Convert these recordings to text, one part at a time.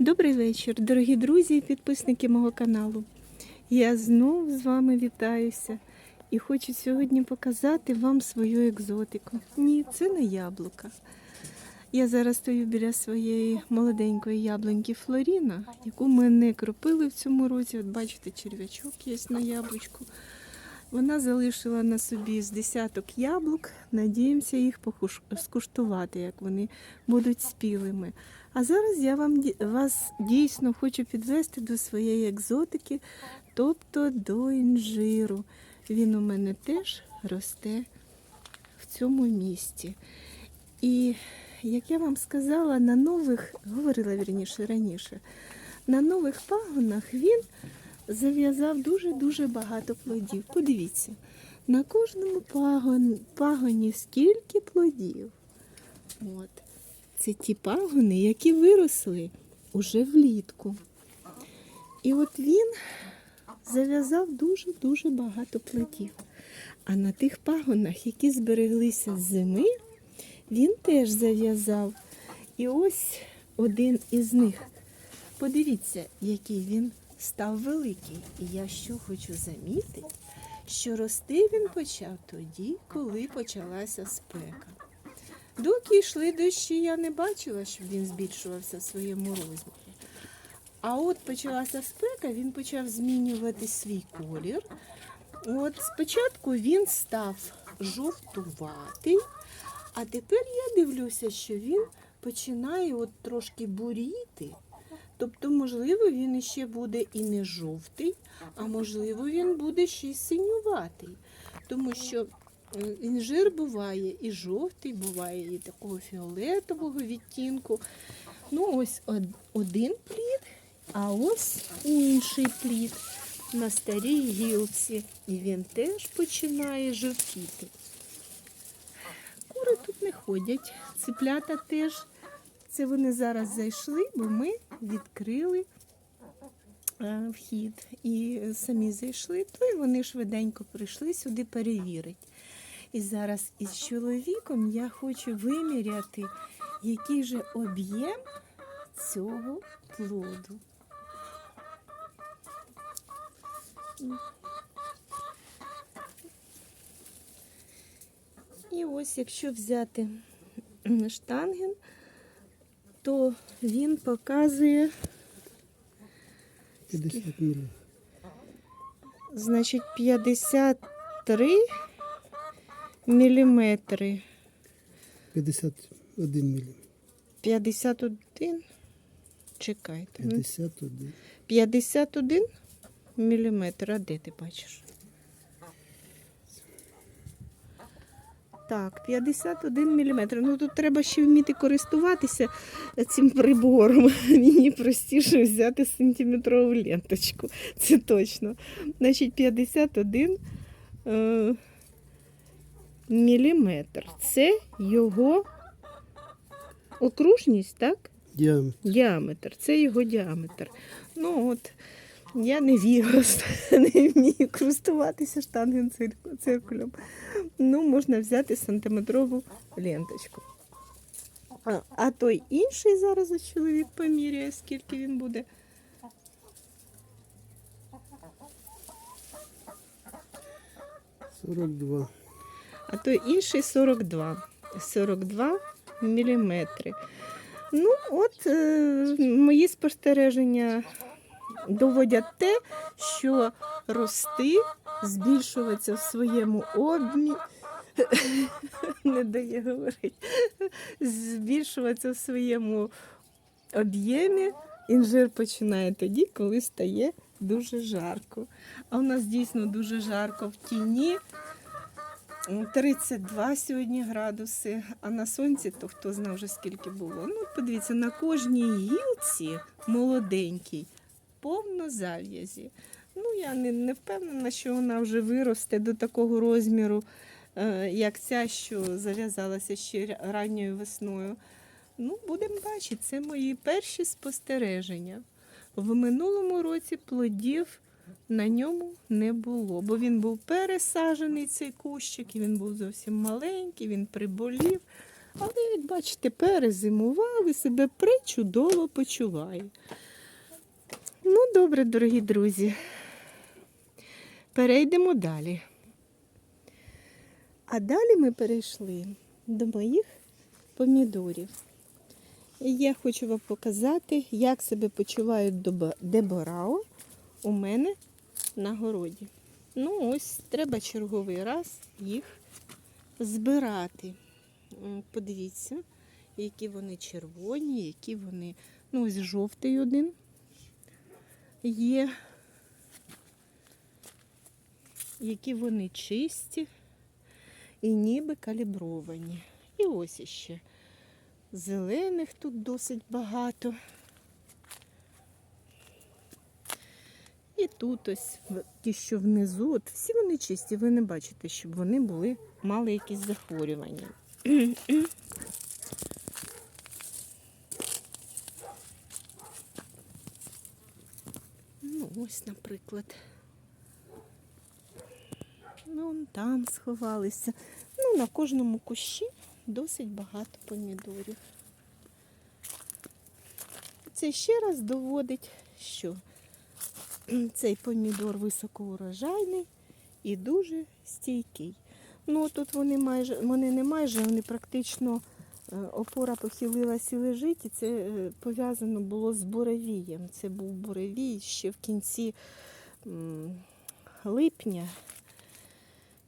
Добрий вечір, дорогі друзі і підписники мого каналу. Я знов з вами вітаюся і хочу сьогодні показати вам свою екзотику. Ні, це не яблука. Я зараз стою біля своєї молоденької яблуньки Флоріна, яку ми не кропили в цьому році. От бачите, черв'ячок є на яблучку. Вона залишила на собі з десяток яблук. Надіємося їх скуштувати, як вони будуть спілими. А зараз я вам вас дійсно хочу підвести до своєї екзотики, тобто до інжиру. Він у мене теж росте в цьому місті. І як я вам сказала, на нових, говорила вірніше раніше, на нових пагонах він зав'язав дуже-дуже багато плодів. Подивіться, на кожному пагон, пагоні скільки плодів. От. Це ті пагони, які виросли уже влітку. І от він зав'язав дуже-дуже багато плодів. А на тих пагонах, які збереглися з зими, він теж зав'язав. І ось один із них. Подивіться, який він став великий. І я що хочу замітити, що рости він почав тоді, коли почалася спека. Доки йшли дощі, я не бачила, щоб він збільшувався в своєму розмірі. А от почалася спека, він почав змінювати свій колір. От спочатку він став жовтуватий, а тепер я дивлюся, що він починає от трошки буріти. Тобто, можливо, він іще буде і не жовтий, а можливо, він буде ще й синюватий. Тому що інжир буває і жовтий, буває і такого фіолетового відтінку. Ну, ось один плід, а ось інший плід на старій гілці. І він теж починає жовтіти. Кури тут не ходять, циплята теж. Це вони зараз зайшли, бо ми відкрили е, вхід і самі зайшли, то й вони швиденько прийшли сюди перевірити. І зараз із чоловіком я хочу виміряти, який же об'єм цього плоду. І ось якщо взяти штанген, то він показує, 50 мілів. значить, 53 міліметри. 51 мілів. 51. Чекайте. ну, 51. 51 міліметр. А де ти бачиш? Так, 51 міліметр. Ну тут треба ще вміти користуватися цим прибором. Мені простіше взяти сантиметрову ленточку. Це точно. Значить, 51 е, міліметр. Це його окружність, так? Діаметр. Діаметр, це його діаметр. Ну от, я не вірус, не вмію користуватися штангенциркулем. Ну, можна взяти сантиметрову ленточку. А, а той інший зараз чоловік поміряє, скільки він буде. – 42. а той інший 42. 42 міліметри. Ну, от е, мої спостереження доводять те, що рости, збільшуватися в своєму обмі. Не дає говорити. Збільшуватися в своєму об'ємі. Інжир починає тоді, коли стає дуже жарко. А у нас дійсно дуже жарко в тіні. 32 сьогодні градуси, а на сонці то хто знає вже скільки було. Ну, подивіться, на кожній гілці молоденькій, повно зав'язі. Ну, я не, не впевнена, що вона вже виросте до такого розміру, е, як ця, що зав'язалася ще ранньою весною. Ну, будемо бачити, це мої перші спостереження. В минулому році плодів на ньому не було, бо він був пересаджений цей кущик, і він був зовсім маленький, він приболів. Але, як бачите, перезимував і себе причудово почуває. Ну, добре, дорогі друзі. Перейдемо далі. А далі ми перейшли до моїх помідорів. І я хочу вам показати, як себе почувають деборао у мене на городі. Ну, ось треба черговий раз їх збирати. Подивіться, які вони червоні, які вони. Ну, ось жовтий один є. Які вони чисті і ніби калібровані. І ось іще. Зелених тут досить багато. І тут ось ті, що внизу, от всі вони чисті, ви не бачите, щоб вони були, мали якісь захворювання. ось, наприклад. Ну, там сховалися. Ну, на кожному кущі досить багато помідорів. Це ще раз доводить, що цей помідор високоурожайний і дуже стійкий. Ну, тут вони майже, вони не майже, вони практично опора похилилась і лежить, і це е, пов'язано було з буревієм. Це був буревій ще в кінці липня.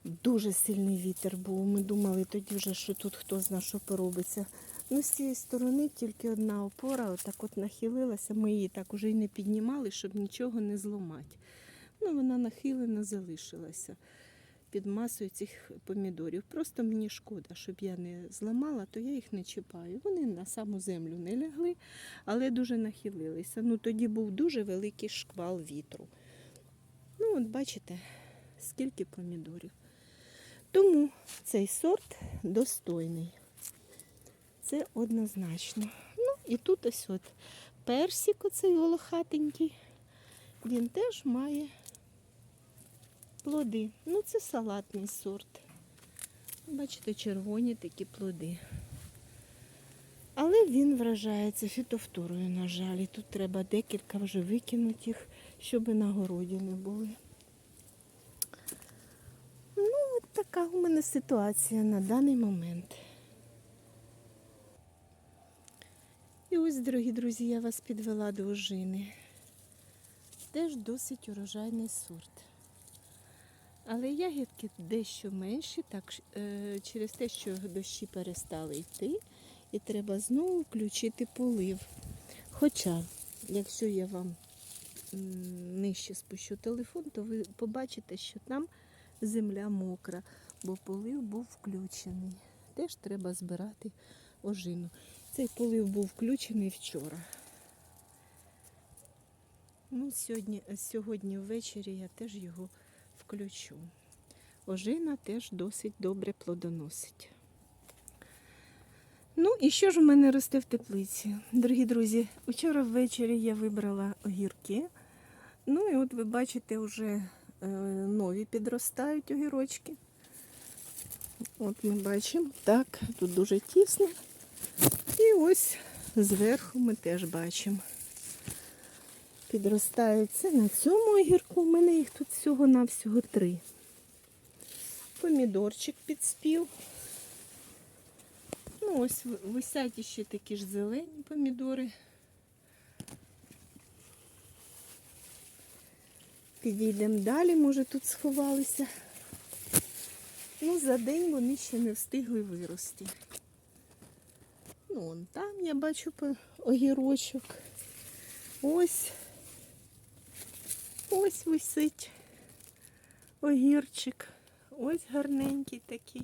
Дуже сильний вітер був. Ми думали тоді вже, що тут хто зна, що поробиться. Ну, з цієї сторони тільки одна опора отак от нахилилася. Ми її так уже й не піднімали, щоб нічого не зламати. Ну, вона нахилена залишилася під масою цих помідорів. Просто мені шкода, щоб я не зламала, то я їх не чіпаю. Вони на саму землю не лягли, але дуже нахилилися. Ну, тоді був дуже великий шквал вітру. Ну, от бачите, скільки помідорів. Тому цей сорт достойний. Це однозначно. Ну, і тут ось от персик оцей волохатенький. Він теж має плоди. Ну, це салатний сорт. Бачите, червоні такі плоди. Але він вражається фітофторою, на жаль. І тут треба декілька вже викинути їх, щоб на городі не були. Ну, от така у мене ситуація на даний момент. І ось, дорогі друзі, я вас підвела до ожини. Теж досить урожайний сорт. Але ягідки дещо менші, так, е, через те, що дощі перестали йти, і треба знову включити полив. Хоча, якщо я вам нижче спущу телефон, то ви побачите, що там земля мокра, бо полив був включений. Теж треба збирати ожину. Цей полив був включений вчора. Ну, сьогодні, сьогодні ввечері я теж його включу. Ожина теж досить добре плодоносить. Ну і що ж у мене росте в теплиці? Дорогі друзі, вчора ввечері я вибрала огірки. Ну і от ви бачите, вже е, нові підростають огірочки. От ми бачимо, так, тут дуже тісно. І ось зверху ми теж бачимо. Підростають це на цьому огірку. У мене їх тут всього-навсього три. Помідорчик підспів. Ну, ось висять ще такі ж зелені помідори. Підійдемо далі, може тут сховалися. Ну, за день вони ще не встигли вирости. Ну, вон там я бачу огірочок. Ось. Ось висить огірчик. Ось гарненький такий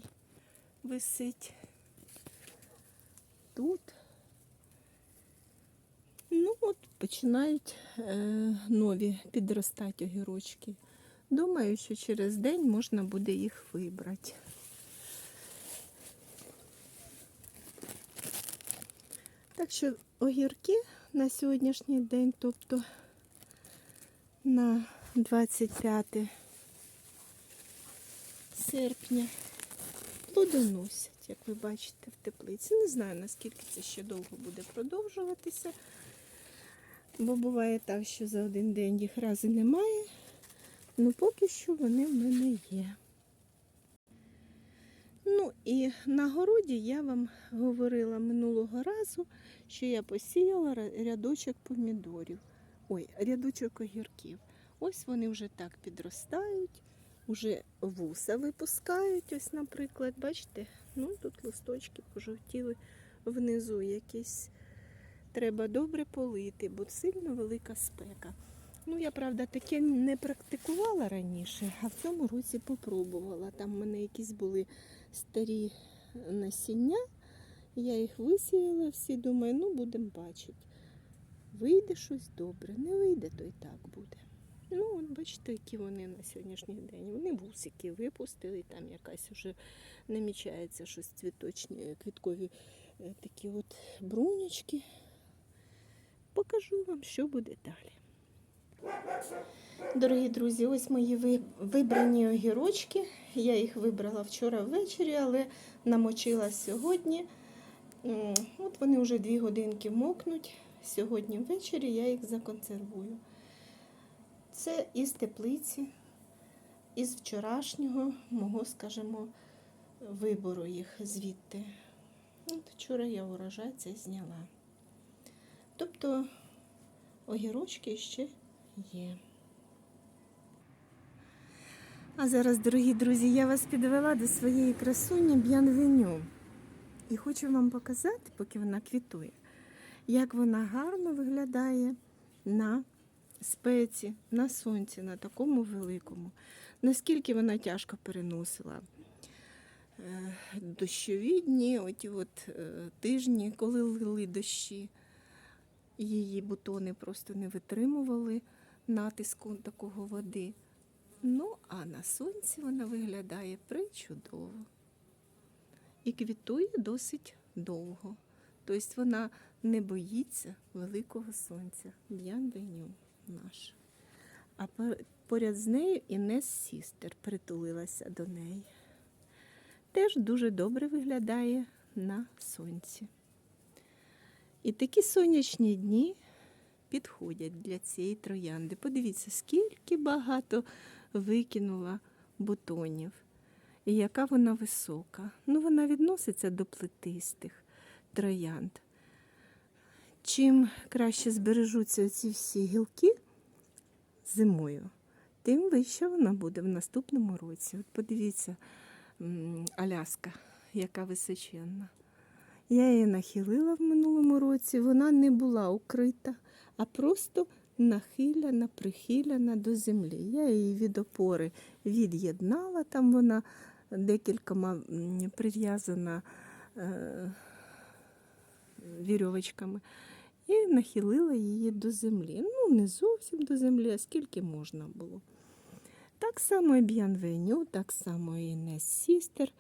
висить. Тут. Ну от починають е, нові підростати огірочки. Думаю, що через день можна буде їх вибрати. Так що огірки на сьогоднішній день, тобто на 25 серпня, плодоносять. як ви бачите, в теплиці. Не знаю, наскільки це ще довго буде продовжуватися. Бо буває так, що за один день їх рази немає. Ну, поки що вони в мене є. Ну і на городі я вам говорила минулого разу, що я посіяла рядочок помідорів. Ой, рядочок огірків. Ось вони вже так підростають, вже вуса випускають. Ось, наприклад, бачите, ну тут листочки пожовтіли внизу якісь. Треба добре полити, бо сильно велика спека. Ну, я, правда, таке не практикувала раніше, а в цьому році попробувала. Там в мене якісь були старі насіння. Я їх висіяла всі, думаю, ну будемо бачити. Вийде щось добре, не вийде, то і так буде. Ну, от бачите, які вони на сьогоднішній день. Вони вусики випустили, там якась вже намічається щось цвіточні, квіткові е, такі от брунячки. Покажу вам, що буде далі. Дорогі друзі, ось мої вибрані огірочки. Я їх вибрала вчора ввечері, але намочила сьогодні. От вони вже дві годинки мокнуть. Сьогодні ввечері я їх законсервую. Це із теплиці, із вчорашнього мого, скажімо, вибору їх звідти. От вчора я урожай цей зняла. Тобто огірочки ще є. А зараз, дорогі друзі, я вас підвела до своєї красуні Б'янвеню. І хочу вам показати, поки вона квітує, як вона гарно виглядає на спеці, на сонці, на такому великому. Наскільки вона тяжко переносила е, дощові дні, оті от е, тижні, коли лили дощі. Її бутони просто не витримували натиску такого води. Ну, а на сонці вона виглядає причудово. І квітує досить довго. Тобто вона не боїться великого сонця. Б'ян-беню наша. А поряд з нею Інес Сістер притулилася до неї. Теж дуже добре виглядає на сонці. І такі сонячні дні підходять для цієї троянди. Подивіться, скільки багато викинула бутонів. І яка вона висока. Ну, вона відноситься до плетистих троянд. Чим краще збережуться ці всі гілки зимою, тим вища вона буде в наступному році. От подивіться, Аляска, яка височенна. Я її нахилила в минулому році, вона не була укрита, а просто нахиляна, прихиляна до землі. Я її від опори від'єднала, там вона декількома прив'язана е, вірьовочками. І нахилила її до землі. Ну, не зовсім до землі, а скільки можна було. Так само і Б'янвеню, так само і Нес Сістер.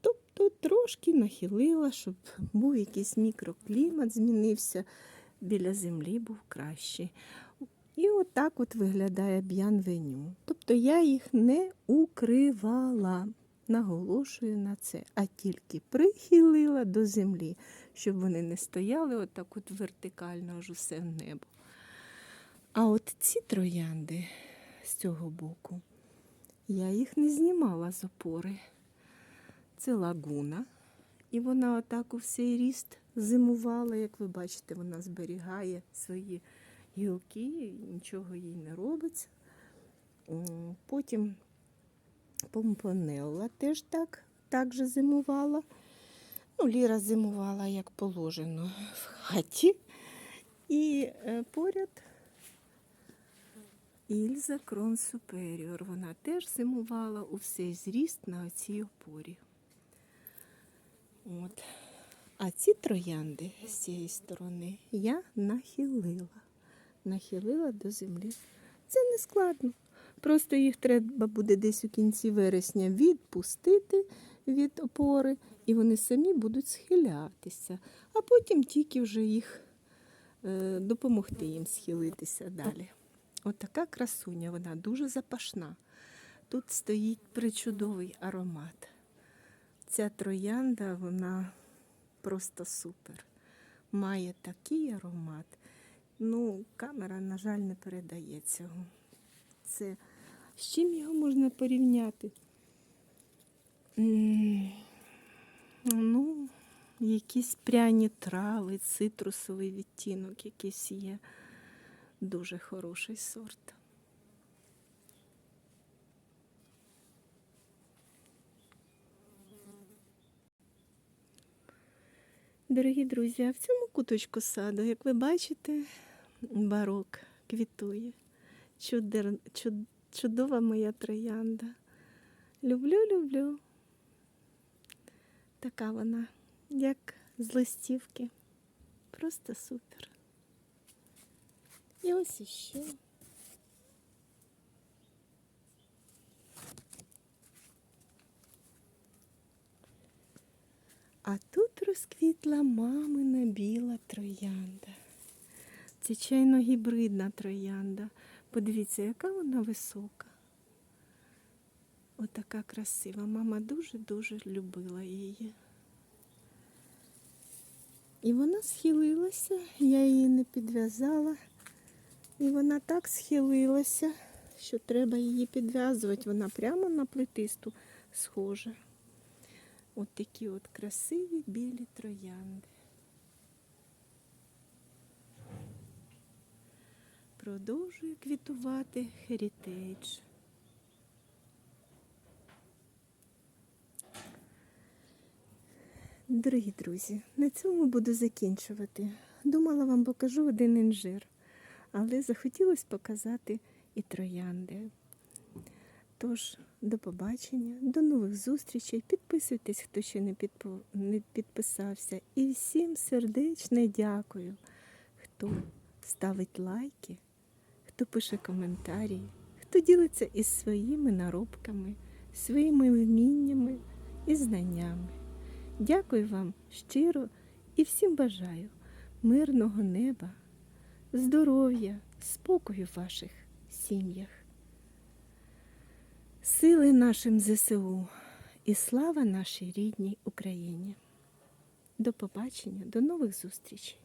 Тобто трошки нахилила, щоб був якийсь мікроклімат, змінився, біля землі був кращий. І отак от виглядає б'янвеню. Тобто я їх не укривала, наголошую на це, а тільки прихилила до землі, щоб вони не стояли отак от вертикально аж усе в небо. А от ці троянди з цього боку, я їх не знімала з опори. Це лагуна. І вона отак у всей ріст зимувала, як ви бачите, вона зберігає свої гілки, нічого їй не робиться. Потім помпонелла теж так, так зимувала. Ну, Ліра зимувала, як положено, в хаті. І е, поряд Ільза Крон Суперіор. Вона теж зимувала у всей зріст на оцій опорі. От. А ці троянди з цієї сторони я нахилила. Нахилила до землі. Це не складно. Просто їх треба буде десь у кінці вересня відпустити від опори, і вони самі будуть схилятися, а потім тільки вже їх е, допомогти їм схилитися далі. От така красуня, вона дуже запашна. Тут стоїть причудовий аромат. Ця троянда, вона просто супер. Має такий аромат. Ну, камера, на жаль, не передає цього. Це з чим його можна порівняти? Ну, якісь пряні трави, цитрусовий відтінок якийсь є. Дуже хороший сорт. Дорогі друзі, а в цьому куточку саду, як ви бачите, барок квітує. Чудер... чуд... Чудова моя троянда. Люблю, люблю. Така вона, як з листівки. Просто супер. І ось іще. А тут розквітла мамина біла троянда. Це чайно гібридна троянда. Подивіться, яка вона висока. Отака красива. Мама дуже-дуже любила її. І вона схилилася, я її не підв'язала. І вона так схилилася, що треба її підв'язувати. Вона прямо на плетисту схожа. От такі от красиві білі троянди. Продовжує квітувати Heritage. Дорогі друзі, на цьому буду закінчувати. Думала, вам покажу один інжир, але захотілося показати і троянди. Тож, до побачення, до нових зустрічей. Підписуйтесь, хто ще не, підпо... не підписався. І всім сердечне дякую, хто ставить лайки, хто пише коментарі, хто ділиться із своїми наробками, своїми вміннями і знаннями. Дякую вам щиро і всім бажаю мирного неба, здоров'я, спокою в ваших сім'ях. Сили нашим ЗСУ і слава нашій рідній Україні. До побачення, до нових зустрічей.